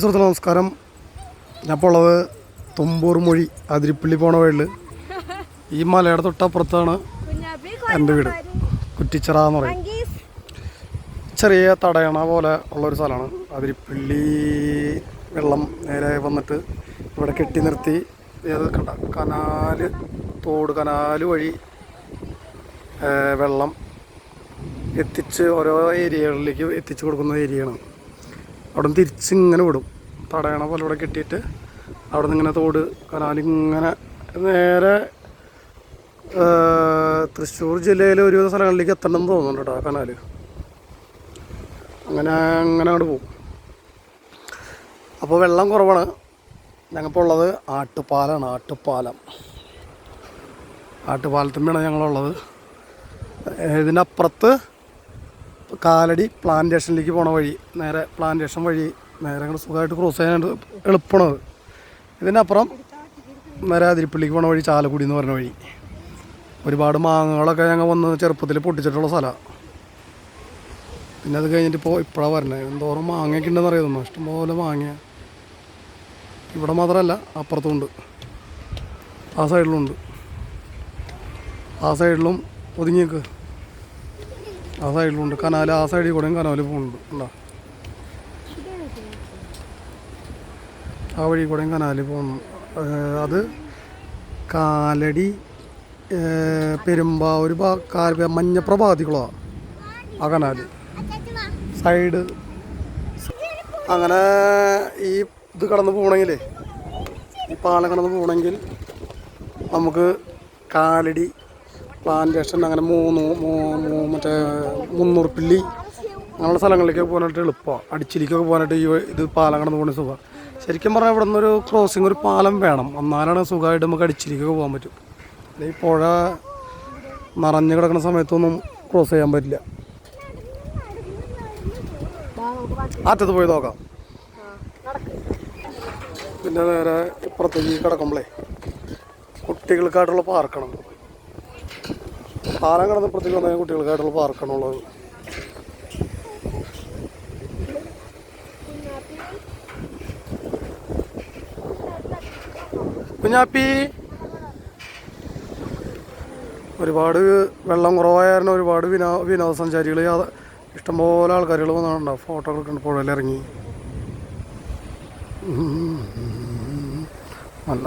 സുഹൃത്തുക്കളെ നമസ്കാരം. ഞാൻ ഇപ്പോൾ ഉള്ളത് തുമ്പൂർ മൊഴി അതിരിപ്പള്ളി പോണ വഴിയിൽ ഈ മലയുടെ തൊട്ടപ്പുറത്താണ് എന്റെ വീട്. കുറ്റിച്ചിറ എന്ന് പറയും. ചെറിയ തടയണ പോലെ ഉള്ളൊരു സ്ഥലമാണ്. അതിരിപ്പള്ളി വെള്ളം നേരെ വന്നിട്ട് ഇവിടെ കെട്ടി നിർത്തി. ഏത് കണ്ട? കനാല് തോട് കനാല് വഴി വെള്ളം എത്തിച്ച് ഓരോ ഏരിയകളിലേക്ക് എത്തിച്ചു കൊടുക്കുന്ന ഏരിയയാണ്. അവിടെ നിന്ന് തിരിച്ച് ഇങ്ങനെ വിടും. തടയണ പോലെ ഇവിടെ കെട്ടിയിട്ട് അവിടെ നിന്ന് ഇങ്ങനെ തോട് കനാലിങ്ങനെ നേരെ തൃശ്ശൂർ ജില്ലയിലെ ഒരുവിധ സ്ഥലങ്ങളിലേക്ക് എത്തണമെന്ന് തോന്നുന്നുണ്ട് കേട്ടോ ആ കനാല്. അങ്ങനെ അങ്ങനെ അങ്ങോട്ട് പോകും അപ്പോൾ വെള്ളം കുറവാണ്. ഞങ്ങൾക്ക് ഉള്ളത് ആട്ടുപാലാണ് ആട്ടുപാലം. ആട്ടുപാലത്തുമ്പോഴാണ് ഞങ്ങളുള്ളത്. ഇതിനപ്പുറത്ത് കാലടി പ്ലാന്റേഷനിലേക്ക് പോണ വഴി നേരെ പ്ലാന്റേഷൻ വഴി നേരെ അങ്ങോട്ട് സുഖമായിട്ട് ക്രോസ് ചെയ്യാനായിട്ട് എളുപ്പമാണത് ഇതിനപ്പുറം നേരെ അതിരിപ്പള്ളിക്ക് പോണ വഴി ചാലക്കുടി എന്ന് പറഞ്ഞ വഴി. ഒരുപാട് മാങ്ങകളൊക്കെ ഞങ്ങൾ വന്ന് ചെറുപ്പത്തിൽ പൊട്ടിച്ചിട്ടുള്ള സ്ഥലമാണ് പിന്നെ അത് കഴിഞ്ഞിട്ട് ഇപ്പോൾ ഇപ്പോഴാണ് വരണേ. എന്തോരം മാങ്ങയൊക്കെ ഉണ്ടെന്ന് അറിയാമോ ഇഷ്ടംപോലെ മാങ്ങ ഇവിടെ മാത്രമല്ല അപ്പുറത്തുമുണ്ട്. ആ സൈഡിലുണ്ട് ആ സൈഡിലും ഒതുങ്ങിയേക്ക് ആ സൈഡിലുണ്ട്. കനാൽ ആ സൈഡിൽ കൂടെയും കനാൽ പോകുന്നുണ്ട്. ഉണ്ടോ ആ വഴി കൂടെയും കനാൽ പോകുന്നു. അത് കാലടി പെരുമ്പാ പെരുമ്പാവൂർ മഞ്ഞപ്ര ഭാഗത്തിക്കുള്ളതാണ് ആ കനാല്. സൈഡ്. അങ്ങനെ ഈ ഇത് കടന്ന് പോകണമെങ്കിലേ ഈ പാലം കടന്ന് പോകണമെങ്കിൽ നമുക്ക് കാലടി പ്ലാന്റേഷൻ അങ്ങനെ മൂന്ന് മറ്റേ മുന്നൂർപ്പിള്ളി അങ്ങനെയുള്ള സ്ഥലങ്ങളിലേക്ക് പോകാനായിട്ട് എളുപ്പമാണ് അടിച്ചിലേക്കൊക്കെ പോകാനായിട്ട് ഈ ഇത് പാലം കടന്ന് പോകുന്ന സുഖം ശരിക്കും പറഞ്ഞാൽ ഇവിടെ നിന്നൊരു ക്രോസിങ് ഒരു പാലം വേണം. എന്നാലാണ് സുഖമായിട്ട് നമുക്ക് അടിച്ചിലേക്കൊക്കെ പോകാൻ പറ്റും. ഈ പുഴ നിറഞ്ഞു കിടക്കുന്ന സമയത്തൊന്നും ക്രോസ് ചെയ്യാൻ പറ്റില്ല. അറ്റത്ത് പോയി നോക്കാം. പിന്നെ നേരെ ഇപ്പുറത്തേക്ക് കിടക്കുമ്പോഴേ കുട്ടികൾക്കായിട്ടുള്ള പാർക്കണം. പാലം കിടന്നപ്പോഴത്തേക്ക് വന്നാൽ കുട്ടികൾക്കായിട്ടുള്ള പാർക്കണുള്ളത്. കുഞ്ഞാപ്പി. ഒരുപാട് വെള്ളം കുറവായിരുന്നു ഒരുപാട് വിനോ വിനോദസഞ്ചാരികൾ ഇഷ്ടംപോലെ ആൾക്കാരുകൾ വന്നിട്ടുണ്ടാവും ഫോട്ടോ എടുക്കുന്നുണ്ട് പുഴയിൽ ഇറങ്ങി. നല്ല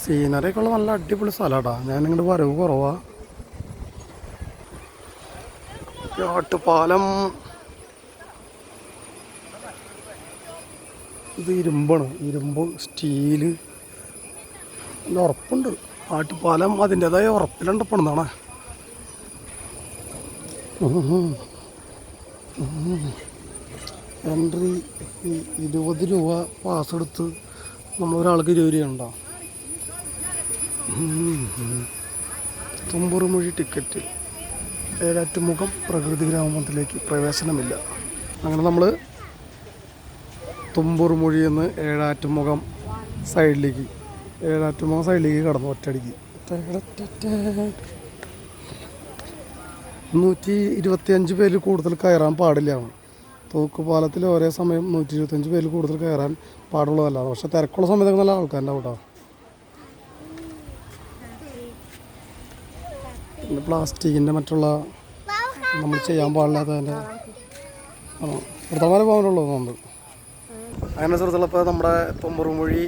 സീനറിയൊക്കെ ഉള്ള നല്ല അടിപൊളി സ്ഥലമാട്ടാ ഞാൻ ഇങ്ങോട്ട് വരവ് കുറവാ. ആട്ടുപാലം ഇത് ഇരുമ്പാണ്. ഇരുമ്പ് സ്റ്റീൽ. ഉറപ്പുണ്ട്. കാട്ടുപാലം അതിന്റെതായ ഉറപ്പിലുണ്ട് പണിതാണ് എൻട്രി ഇരുപത് രൂപ പാസ് എടുത്ത് നമ്മളൊരാൾക്ക് ഇരുപത് രൂപ ഉണ്ടോ? തുമ്പുറുമൊഴി ടിക്കറ്റ്. ഏഴാറ്റുമുഖം പ്രകൃതി ഗ്രാമത്തിലേക്ക് പ്രവേശനമില്ല. അങ്ങനെ നമ്മൾ തുമ്പൂർ മൊഴിയിൽ നിന്ന് ഏഴാറ്റുമുഖം സൈഡിലേക്ക് ഏഴാറ്റുമുഖം സൈഡിലേക്ക് കടന്നു ഒറ്റയടിക്ക്. നൂറ്റി ഇരുപത്തിയഞ്ച് പേരിൽ കൂടുതൽ കയറാൻ പാടില്ല തൂക്കുപാലത്തിൽ ഒരേ സമയം നൂറ്റി ഇരുപത്തഞ്ച് പേരിൽ കൂടുതൽ കയറാൻ പാടുള്ളതല്ല. പക്ഷേ തിരക്കുള്ള സമയത്തൊക്കെ നല്ല ആൾക്കാരുണ്ടാവും കേട്ടോ. പ്ലാസ്റ്റിക്കിന്റെ മറ്റുള്ള നമ്മൾ ചെയ്യാൻ പാടില്ലാത്തതിന്റെ പ്രധാന ഭവനുള്ളൂ നമ്മൾ അങ്ങനെ സുഹൃത്തുക്കളപ്പോൾ നമ്മുടെ തൊമ്പറുമൊഴി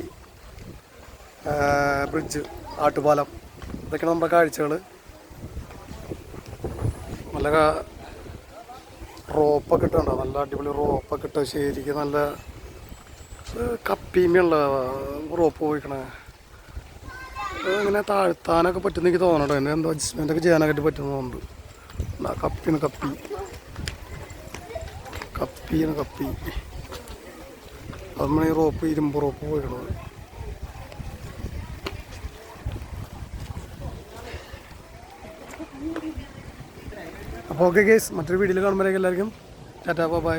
ബ്രിഡ്ജ് ആട്ടുപാലം ഇതൊക്കെയാണ് നമ്മുടെ കാഴ്ചകൾ. നല്ല റോപ്പൊക്കെ ഇട്ടുണ്ടോ നല്ല അടിപൊളി റോപ്പൊക്കെ ഇട്ട് ശരിക്കും നല്ല കപ്പീമയുള്ള റോപ്പ് പോയിക്കണേ. ഇങ്ങനെ താഴ്ത്താനൊക്കെ പറ്റുന്ന എനിക്ക് തോന്നട്ടോ എന്നെ എന്തോ അഡ്ജസ്റ്റ്മെന്റ് ഒക്കെ തോന്നുന്നുണ്ട്. എന്നാ കപ്പിന് കപ്പി കപ്പിന് കപ്പി. അതാണ് ഈ റോപ്പ് ഇരുമ്പ് റോപ്പ് പോയിക്കണത്. അപ്പോൾ ഓക്കെ കേസ് മറ്റൊരു വീഡിയോയിൽ കാണുമ്പോഴേക്കും എല്ലാവർക്കും ടാറ്റാ ബൈ